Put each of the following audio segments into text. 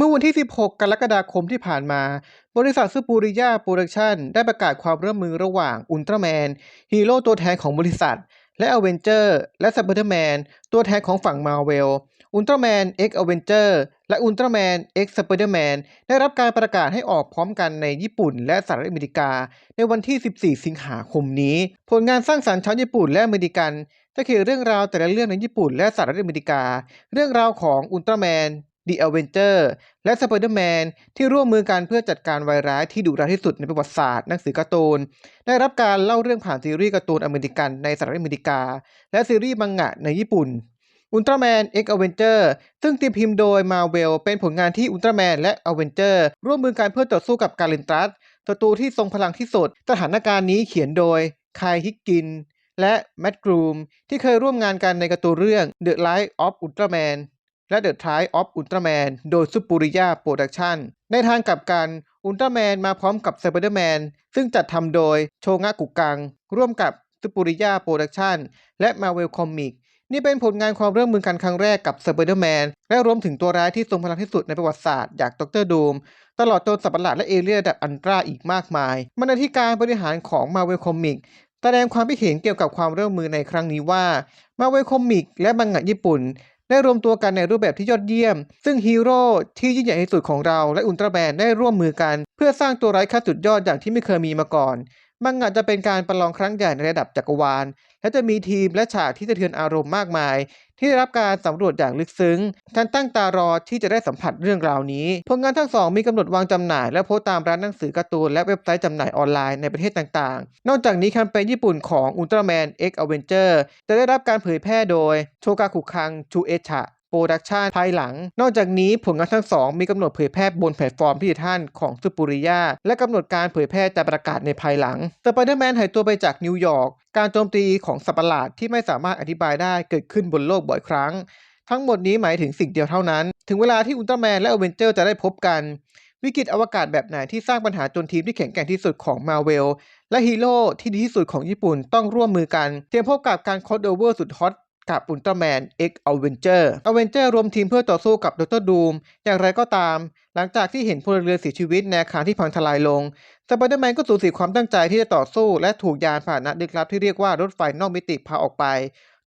เมื่อวันที่ 16 กรกฎาคมที่ผ่านมา บริษัทซูปูริยาโปรดักชั่นได้ประกาศความร่วมมือระหว่างอุลตร้าแมน ฮีโร่ตัวแทนของบริษัท และอเวนเจอร์และสไปเดอร์แมนตัวแทนของฝั่งมาเวลอุลตร้าแมนเอ็กอเวนเจอร์และอุลตร้าแมนเอ็กสไปเดอร์แมนได้รับการประกาศให้ออกพร้อมกันในญี่ปุ่น และสหรัฐอเมริกา ในวันที่ 14 สิงหาคมนี้ ผลงานสร้างสรรค์ชาวญี่ปุ่นและอเมริกันจะเขียนเรื่องราวแต่ละเรื่องในญี่ปุ่นและสหรัฐอเมริกา เรื่องราวของอุลตร้าแมน The Avenger และ Spider-Man ที่ร่วมมือกันเพื่อจัดการวายร้ายที่ดุร้ายที่สุดในประวัติศาสตร์หนังสือการ์ตูน ได้รับการเล่าเรื่องผ่านซีรีส์การ์ตูนอเมริกันในสหรัฐอเมริกา และซีรีส์มังงะในญี่ปุ่นอุลตร้าแมน X Avenger ซึ่งตีพิมพ์โดย Marvel เป็นผลงานที่อุลตร้าแมนและอเวนเจอร์ร่วมมือกันเพื่อต่อสู้กับการินตรัสศัตรูที่ทรงพลังที่สุด สถานการณ์นี้เขียนโดยคายฮิกกิน และแมตต์กรูมที่เคยร่วมงานกันในการ์ตูนเรื่อง The Life of Ultraman และ The Tribe of Ultraman โดยซูปูริยาโปรดักชันในทางกลับกันอุลตร้าแมนมาพร้อมกับ Spider-Man ซึ่งจัดทำโดยโชงะกุกัง ร่วมกับซูปูริยาโปรดักชันและ Marvel Comics นี่เป็นผลงานความร่วมมือกันครั้งแรกกับ Spider-Man และรวมถึงตัวร้ายที่ทรงพลังที่สุดในประวัติศาสตร์อย่างด็อกเตอร์ดูมตลอดจนสัตว์ประหลาดและเอเลี่ยนดับอันตราอีกมากมายบรรณาธิการบริหารของ Marvel Comics แสดงความคิดเห็นเกี่ยวกับความร่วมมือในครั้งนี้ว่า มาเวคอมิก และบังงะญี่ปุ่น ได้รวมตัวกันในรูปแบบที่ยอดเยี่ยม ซึ่งฮีโร่ที่ยิ่งใหญ่ที่สุดของเราและอุลตร้าแมนได้ร่วมมือกัน เพื่อสร้างตัวร้ายขั้นสุดยอดอย่างที่ไม่เคยมีมาก่อน มังงะจะเป็นการประลองครั้งใหญ่ในระดับจักรวาล และจะมีทีมและฉากที่สะเทือนอารมณ์มากมาย ที่ได้รับการสำรวจอย่างลึกซึ้งท่านตั้งตารอที่จะได้สัมผัสเรื่องราวนี้ ผลงานทั้งสองมีกำหนดวางจำหน่าย และโพสต์ตามร้านหนังสือการ์ตูนและเว็บไซต์จำหน่ายออนไลน์ในประเทศต่างๆ นอกจากนี้แคมเปญญี่ปุ่นของ Ultraman X Avenger จะได้รับการเผยแพร่โดยโชกาคุคังชูเอชะ โปรดักชันภายหลัง นอกจากนี้ผลงานทั้งสองมีกำหนดเผยแพร่บนแพลตฟอร์มที่ท่านของซูปูริยาและกำหนดการเผยแพร่จะประกาศในภายหลังสไปเดอร์แมนหายตัวไปจากนิวยอร์กการโจมตีของสัตว์ประหลาดที่ไม่สามารถอธิบายได้เกิดขึ้นบนโลกบ่อยครั้ง ทั้งหมดนี้หมายถึงสิ่งเดียวเท่านั้น ถึงเวลาที่อุลตร้าแมนและอเวนเจอร์จะได้พบกันวิกฤตอวกาศแบบไหนที่สร้างปัญหาจนทีมที่แข็งแกร่งที่สุดของมาเวลและฮีโร่ที่ดีที่สุดของญี่ปุ่นต้องร่วมมือกัน เตรียมพบกับการคอสโอเวอร์สุดฮอต กับอุลตร้าแมน X Avenger Avenger รวมทีมเพื่อต่อสู้กับดรดูม อย่างไรก็ตาม หลังจากที่เห็นพลเรือนเสียชีวิตในอาคารที่พังทลายลงสไปเดอร์แมนก็สูญเสียความตั้งใจที่จะต่อสู้และถูกยานพาหนะดึกลับที่เรียกว่ารถไฟนอกมิติพาออกไป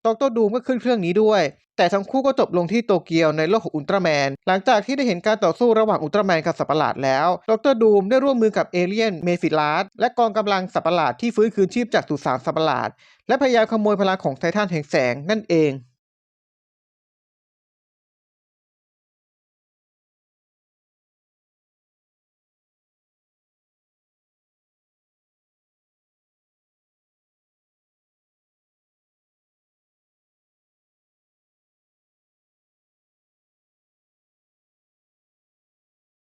ดรดูมก็ขึ้นเครื่องนี้ด้วย แต่ทั้งคู่ก็จบลงที่โตเกียวในโลกของอุลตร้าแมน หลังจากที่ได้เห็นการต่อสู้ระหว่างอุลตร้าแมนกับสัปะหลาดแล้ว ดรดูมได้ร่วมมือกับเอเลียนเมฟิลัสและกองกำลังสัปะหลาดที่ฟื้นคืนชีพจากสุสานสัปะหลาด และพยายามขโมยพลังของไททันแห่งแสงนั่นเอง